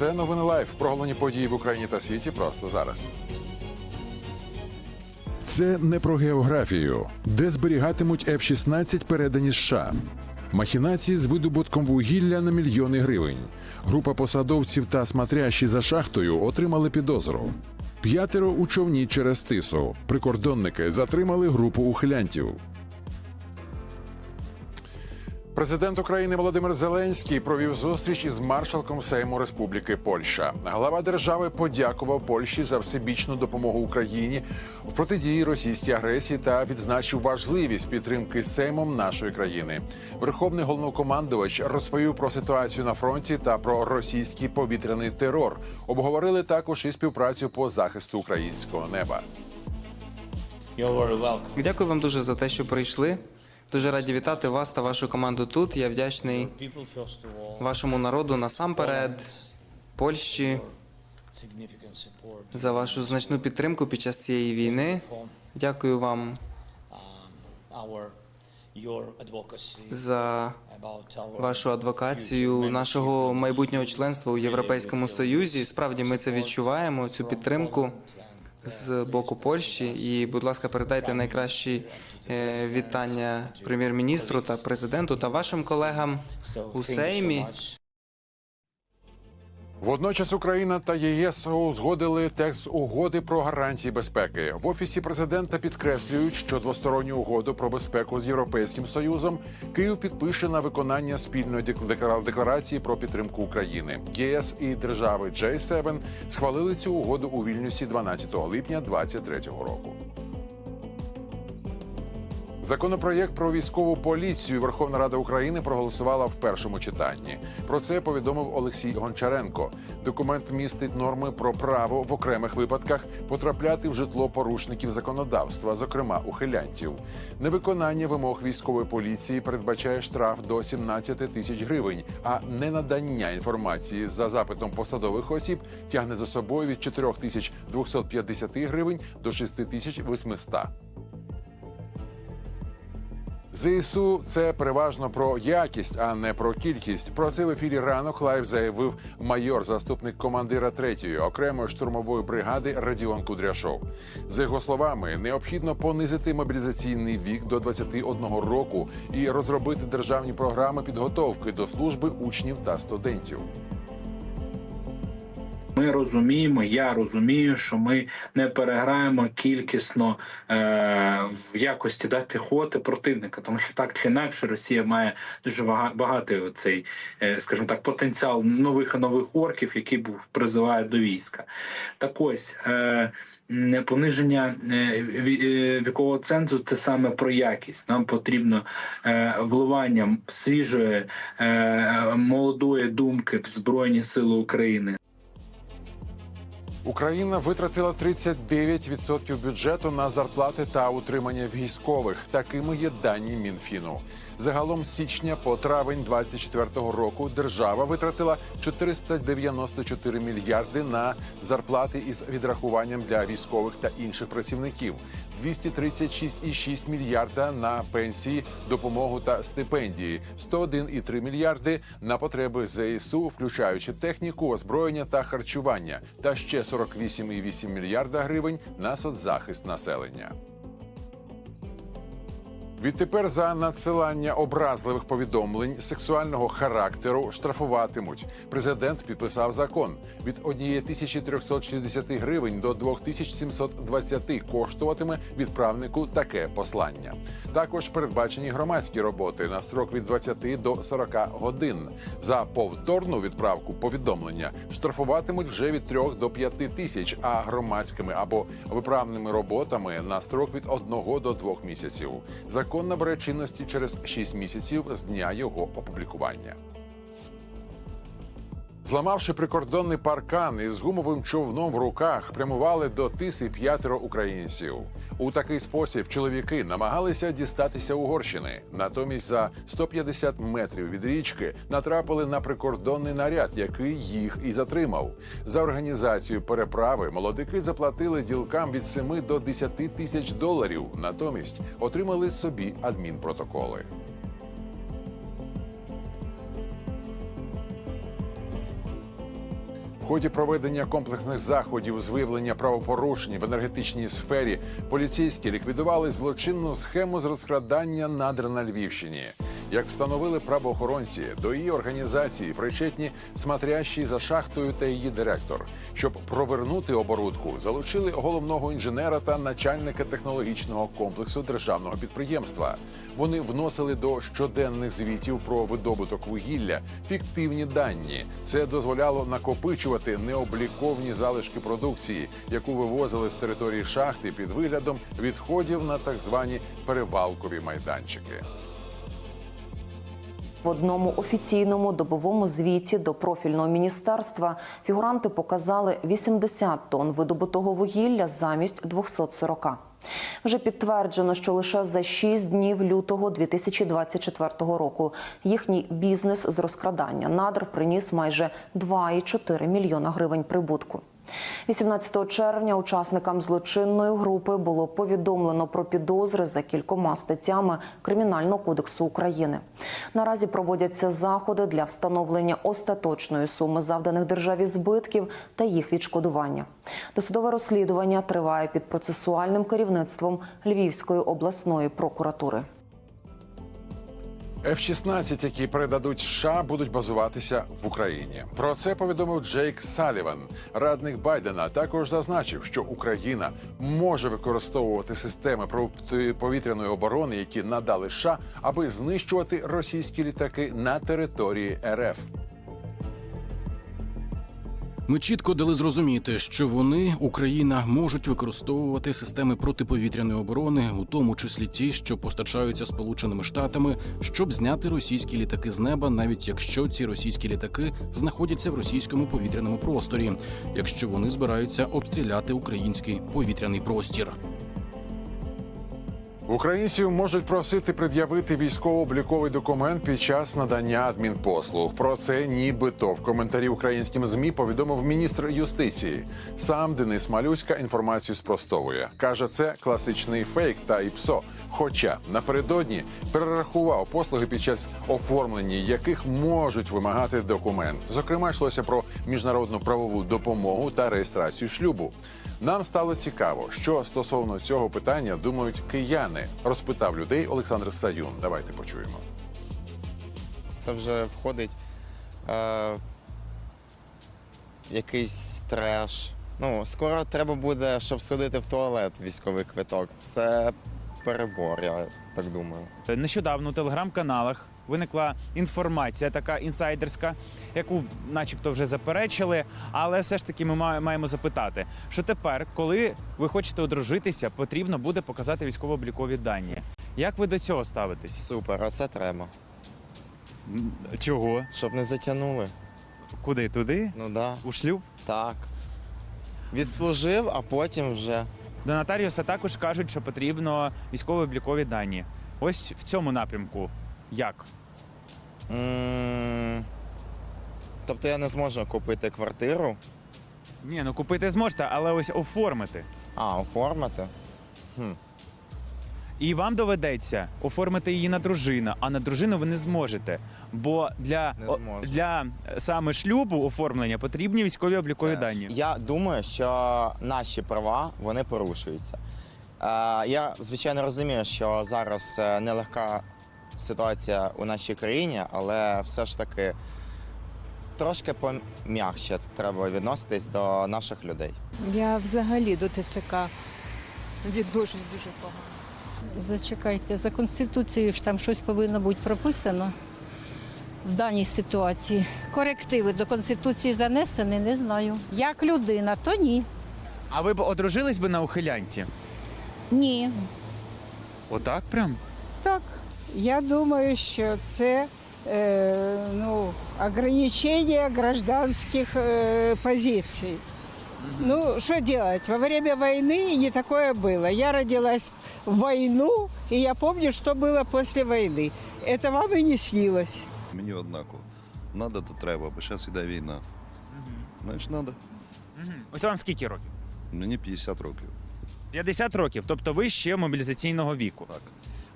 Це новини лайф. Про головні події в Україні та світі просто зараз. Це не про географію, де зберігатимуть F-16 передані США. Махінації з видобутком вугілля на мільйони гривень. Група посадовців та смотрящі за шахтою отримали підозру. П'ятеро у човні через тису. Прикордонники затримали групу ухилянтів. Президент України Володимир Зеленський провів зустріч із маршалком Сейму Республіки Польща. Глава держави подякував Польщі за всебічну допомогу Україні в протидії російській агресії та відзначив важливість підтримки Сеймом нашої країни. Верховний головнокомандувач розповів про ситуацію на фронті та про російський повітряний терор. Обговорили також і співпрацю по захисту українського неба. Дякую вам дуже за те, що прийшли. Дуже раді вітати вас та вашу команду тут. Я вдячний вашому народу насамперед, Польщі, за вашу значну підтримку під час цієї війни. Дякую вам за вашу адвокацію нашого майбутнього членства у Європейському Союзі. Справді ми це відчуваємо, цю підтримку з боку Польщі. І, будь ласка, передайте найкращі е, вітання прем'єр-міністру та президенту та вашим колегам у Сеймі. Водночас Україна та ЄС узгодили текст угоди про гарантії безпеки. В офісі президента підкреслюють, що двосторонню угоду про безпеку з європейським союзом Київ підпише на виконання спільної дек- декларації про підтримку України. ЄС і держави J7 схвалили цю угоду у Вільнюсі 12 липня 2023 року. Законопроєкт про військову поліцію Верховна Рада України проголосувала в першому читанні. Про це повідомив Олексій Гончаренко. Документ містить норми про право в окремих випадках потрапляти в житло порушників законодавства, зокрема ухилянтів. Невиконання вимог військової поліції передбачає штраф до 17 тисяч гривень, а ненадання інформації за запитом посадових осіб тягне за собою від 4250 гривень до 6800. ЗСУ це переважно про якість, а не про кількість. Про це в ефірі ранок лайв заявив майор, заступник командира 3-ї окремої штурмової бригади Радіон Кудряшов. За його словами, необхідно понизити мобілізаційний вік до 21 року і розробити державні програми підготовки до служби учнів та студентів. Ми розуміємо, я розумію, що ми не переграємо кількісно е, в якості да, піхоти противника, тому що так чи інакше Росія має дуже багатий оцей, е, скажімо так, потенціал нових і нових орків, які призивають до війська. Так ось. Е, Пониження е, е, вікового цензу це саме про якість. Нам потрібно е, вливання свіжої молодої думки в Збройні Сили України. Україна витратила 39% бюджету на зарплати та утримання військових. Такими є дані Мінфіну. Загалом з січня по травень 2024 року держава витратила 494 мільярди на зарплати із відрахуванням для військових та інших працівників. 236,6 мільярда на пенсії, допомогу та стипендії, 101,3 мільярди на потреби ЗСУ, включаючи техніку, озброєння та харчування, та ще 48,8 мільярда гривень на соцзахист населення. Відтепер за надсилання образливих повідомлень сексуального характеру штрафуватимуть. Президент підписав закон від 1360 гривень до 2720 коштуватиме відправнику таке послання. Також передбачені громадські роботи на строк від 20 до 40 годин. За повторну відправку повідомлення штрафуватимуть вже від 3 до 5 тисяч, а громадськими або виправними роботами на строк від 1 до 2 місяців. Закон набере чинності через 6 місяців з дня його опублікування. Зламавши прикордонний паркан із гумовим човном в руках, прямували до тиси п'ятеро українців. У такий спосіб чоловіки намагалися дістатися Угорщини. Натомість за 150 метрів від річки натрапили на прикордонний наряд, який їх і затримав. За організацію переправи молодики заплатили ділкам від 7 до 10 тисяч доларів. Натомість отримали собі адмінпротоколи. Ході проведення комплексних заходів з виявлення правопорушень в енергетичній сфері поліцейські ліквідували злочинну схему з розкрадання надр на Львівщині. Як встановили правоохоронці, до її організації причетні смотрящий за шахтою та її директор. Щоб провернути оборудку, залучили головного інженера та начальника технологічного комплексу державного підприємства. Вони вносили до щоденних звітів про видобуток вугілля фіктивні дані. Це дозволяло накопичувати необліковні залишки продукції, яку вивозили з території шахти під виглядом відходів на так звані перевалкові майданчики. В одному офіційному добовому звіті до профільного міністерства фігуранти показали 80 тонн видобутого вугілля замість 240. Вже підтверджено, що лише за 6 днів лютого 2024 року їхній бізнес з розкрадання надр приніс майже 2,4 мільйона гривень прибутку. 18 червня учасникам злочинної групи було повідомлено про підозри за кількома статтями Кримінального кодексу України. Наразі проводяться заходи для встановлення остаточної суми завданих державі збитків та їх відшкодування. Досудове розслідування триває під процесуальним керівництвом Львівської обласної прокуратури. F-16, які передадуть США, будуть базуватися в Україні. Про це повідомив Джейк Саліван, радник Байдена. Також зазначив, що Україна може використовувати системи протиповітряної оборони, які надали США, аби знищувати російські літаки на території РФ. Ми чітко дали зрозуміти, що вони, Україна, можуть використовувати системи протиповітряної оборони, у тому числі ті, що постачаються Сполученими Штатами, щоб зняти російські літаки з неба, навіть якщо ці російські літаки знаходяться в російському повітряному просторі, якщо вони збираються обстріляти український повітряний простір. Українців можуть просити пред'явити військово-обліковий документ під час надання адмінпослуг. Про це нібито в коментарі українським змі повідомив міністр юстиції. Сам Денис Малюська інформацію спростовує. каже, це класичний фейк та ІПСО. Хоча напередодні перерахував послуги, під час оформлення яких можуть вимагати документ. Зокрема, йшлося про міжнародну правову допомогу та реєстрацію шлюбу. Нам стало цікаво, що стосовно цього питання думають кияни. Розпитав людей Олександр Саюн. Давайте почуємо. Це вже входить е, якийсь треш. Ну, скоро треба буде, щоб сходити в туалет військовий квиток. Це перебор, я так думаю. Нещодавно у телеграм-каналах виникла інформація, така інсайдерська, яку, начебто, вже заперечили. Але все ж таки ми маємо запитати, що тепер, коли ви хочете одружитися, потрібно буде показати військово-облікові дані. Як ви до цього ставитесь? Супер, оце треба. Чого? Щоб не затягнули. Куди? Туди? Ну да, У шлюб? так. Відслужив, а потім вже. До нотаріуса також кажуть, що потрібно військово-облікові дані. Ось в цьому напрямку. Як? м Тобто я не зможу купити квартиру, Ні, ну купити зможете, але ось оформити. а оформити. І вам доведеться оформити її на дружину, а на дружину ви не зможете. Бо для, Не о- зможу. для е, саме шлюбу оформлення потрібні військові облікові дані. Я думаю, що наші права вони порушуються. Е, я звичайно розумію, що зараз е, нелегка ситуація у нашій країні, але все ж таки трошки пом'якше треба відноситись до наших людей. Я взагалі до ТЦК відношусь дуже погано. Зачекайте, за конституцією ж там щось повинно бути прописано в даній ситуації. Корективи до конституції занесені, не знаю. Як людина, то ні. А ви б одружились би на ухилянті? Ні. Отак прям? Так, я думаю, що це е, ну, ограничення гражданських е, позицій. Ну, что делать? Во время войны не такое было. Я родилась в войну, и я помню, что было после войны. Это вам и не снилось. Мені однаково. Надо, то треба, бо зараз іде війна. Значить, треба. Угу. Ось вам скільки років? Мені 50 років. 50 років, тобто ви ще мобілізаційного віку. Так.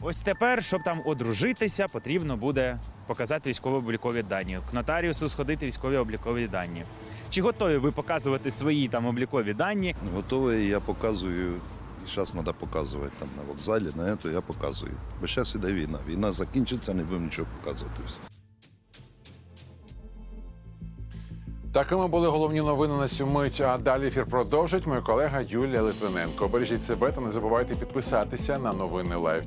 Ось тепер, щоб там одружитися, потрібно буде показати військово-облікові дані. К нотаріусу сходити військові облікові дані. Чи готові ви показувати свої там облікові дані? Готовий, я показую. І зараз треба показувати там на вокзалі, на це я показую. Бо зараз іде війна. Війна закінчиться, не будемо нічого показувати. Такими були головні новини на цю мить. А далі ефір продовжить моя колега Юлія Литвиненко. Бережіть себе та не забувайте підписатися на новини Лайв.